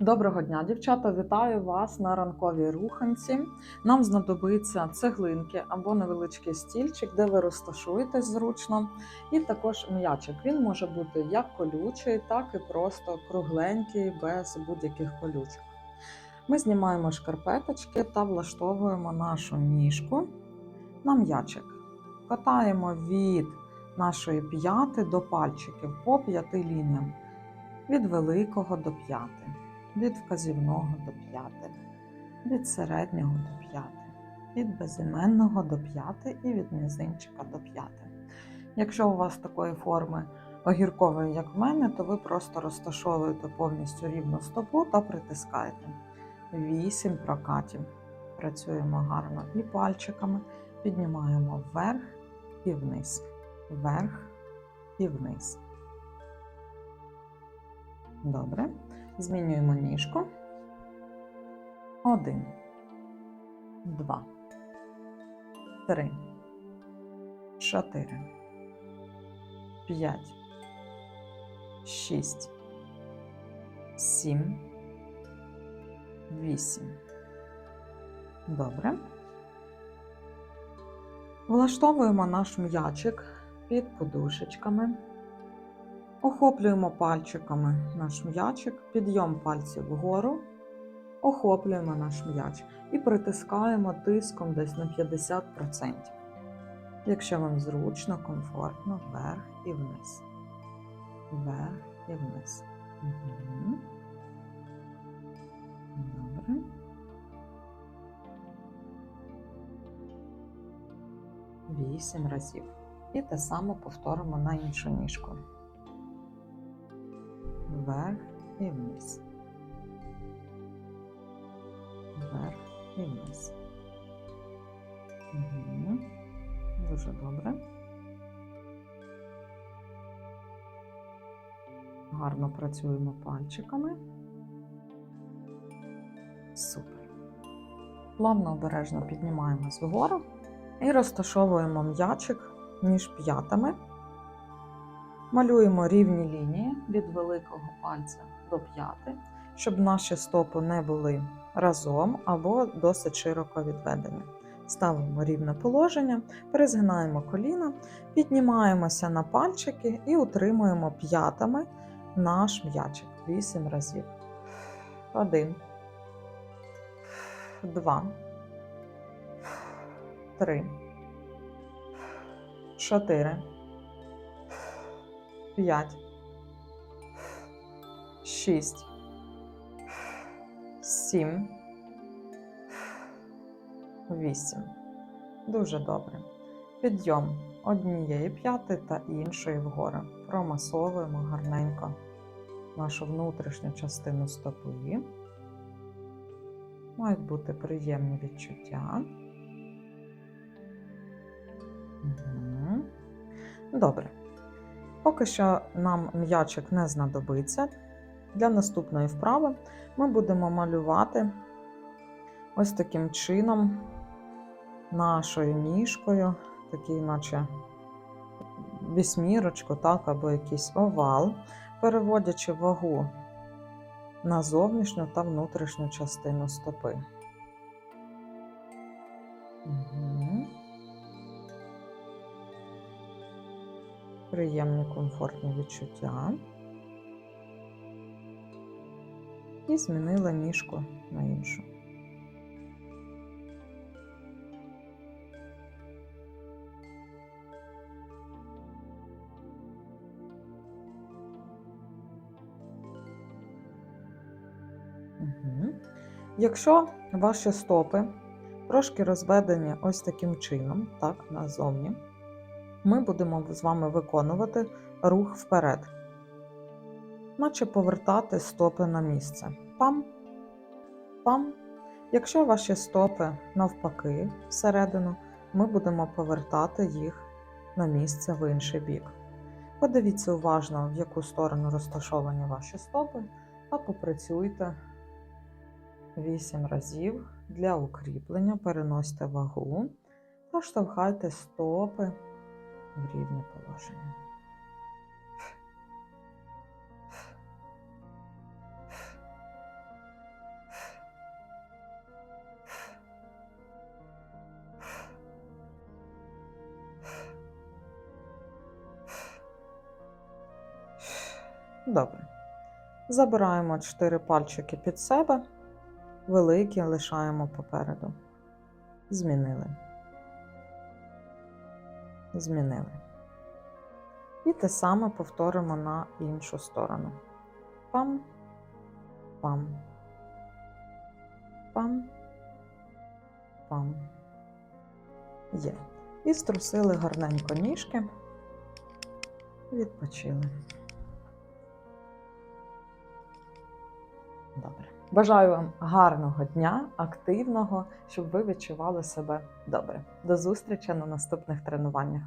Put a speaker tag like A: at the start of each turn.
A: Доброго дня, дівчата! Вітаю вас на ранковій руханці. Нам знадобиться цеглинки або невеличкий стільчик, де ви розташуєтесь зручно, і також м'ячик. Він може бути як колючий, так і просто кругленький, без будь-яких колючок. Ми знімаємо шкарпеточки та влаштовуємо нашу ніжку на м'ячик. Катаємо від нашої п'яти до пальчиків по п'яти лініям, від великого до п'яти від вказівного до п'яти, від середнього до п'яти, від безіменного до п'яти і від мізинчика до п'яти. Якщо у вас такої форми огіркової, як в мене, то ви просто розташовуєте повністю рівну стопу та притискаєте. Вісім прокатів. Працюємо гарно і пальчиками, піднімаємо вверх і вниз, вверх і вниз. Добре. Змінюємо ніжку. Один, два, три, чотири, п'ять, шість, сім, вісім. Добре. Влаштовуємо наш м'ячик під подушечками. Охоплюємо пальчиками наш м'ячик, підйом пальців вгору, охоплюємо наш м'яч і притискаємо тиском десь на 50%. Якщо вам зручно, комфортно, вверх і вниз. Вверх і вниз. Добре. Вісім разів. І те саме повторимо на іншу ніжку вверх і вниз. Вверх і вниз. Угу. Дуже добре. Гарно працюємо пальчиками. Супер. Плавно обережно піднімаємось вгору і розташовуємо м'ячик між п'ятами. Малюємо рівні лінії від великого пальця до п'яти, щоб наші стопи не були разом або досить широко відведені. Ставимо рівне положення, перезгинаємо коліна, піднімаємося на пальчики і утримуємо п'ятами наш м'ячик 8 разів. Один, два, три, чотири. 5, 6, 7, 8. Дуже добре. Підйом однієї п'яти та іншої вгору. Промасовуємо гарненько нашу внутрішню частину стопи. Мають бути приємні відчуття. Добре. Поки що нам м'ячик не знадобиться. Для наступної вправи ми будемо малювати ось таким чином нашою ніжкою, такий, наче вісьмірочку, так, або якийсь овал, переводячи вагу на зовнішню та внутрішню частину стопи. Угу. Приємні комфортні відчуття. І змінила ніжку на іншу. Якщо ваші стопи трошки розведені ось таким чином, так, назовні, ми будемо з вами виконувати рух вперед, наче повертати стопи на місце. Пам, пам. Якщо ваші стопи навпаки всередину, ми будемо повертати їх на місце в інший бік. Подивіться уважно, в яку сторону розташовані ваші стопи, та попрацюйте 8 разів для укріплення, переносьте вагу та штовхайте стопи в рівне положення. Добре. Забираємо чотири пальчики під себе, великі лишаємо попереду. Змінили. Змінили. І те саме повторимо на іншу сторону. Пам, пам, пам, пам. Є. І струсили гарненько ніжки. Відпочили. Добре. Бажаю вам гарного дня, активного, щоб ви відчували себе добре. До зустрічі на наступних тренуваннях.